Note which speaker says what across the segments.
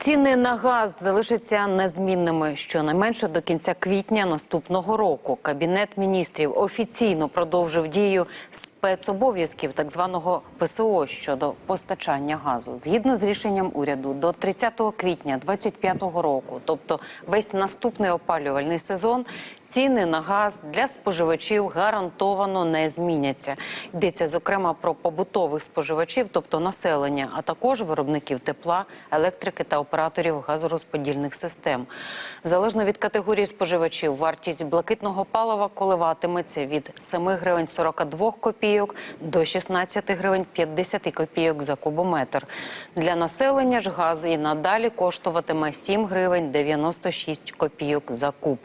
Speaker 1: Ціни на газ залишаться незмінними щонайменше до кінця квітня наступного року. Кабінет міністрів офіційно продовжив дію спецобов'язків так званого ПСО щодо постачання газу. Згідно з рішенням уряду, до 30 квітня 2025 року, тобто весь наступний опалювальний сезон, ціни на газ для споживачів гарантовано не зміняться. Йдеться зокрема про побутових споживачів, тобто населення, а також виробників тепла, електрики та операторів газорозподільних систем. Залежно від категорії споживачів, вартість блакитного палива коливатиметься від 7 гривень 42 копійок до 16 гривень 50 копійок за кубометр. Для населення ж газ і надалі коштуватиме 7 гривень 96 копійок за куб.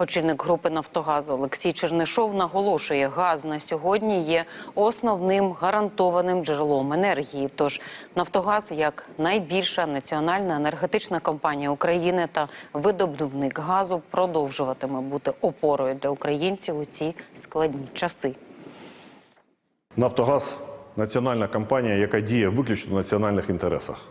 Speaker 1: Очільник групи Нафтогазу Олексій Чернишов наголошує, газ на сьогодні є основним гарантованим джерелом енергії. Тож Нафтогаз, як найбільша національна енергетична компанія України та видобувник газу, продовжуватиме бути опорою для українців у ці складні часи.
Speaker 2: Нафтогаз національна компанія, яка діє виключно в національних інтересах.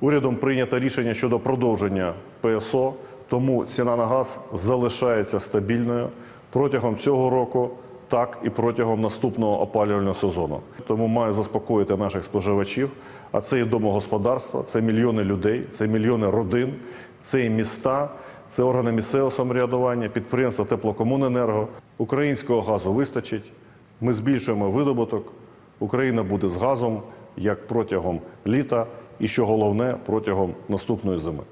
Speaker 2: Урядом прийнято рішення щодо продовження ПСО, тому ціна на газ залишається стабільною протягом цього року, так і протягом наступного опалювального сезону. Тому маю заспокоїти наших споживачів. А це і домогосподарства, це мільйони людей, це мільйони родин, це і міста, це органи місцевого самоврядування, підприємства теплокомуненерго. Українського газу вистачить. Ми збільшуємо видобуток. Україна буде з газом як протягом літа, і що головне протягом наступної зими.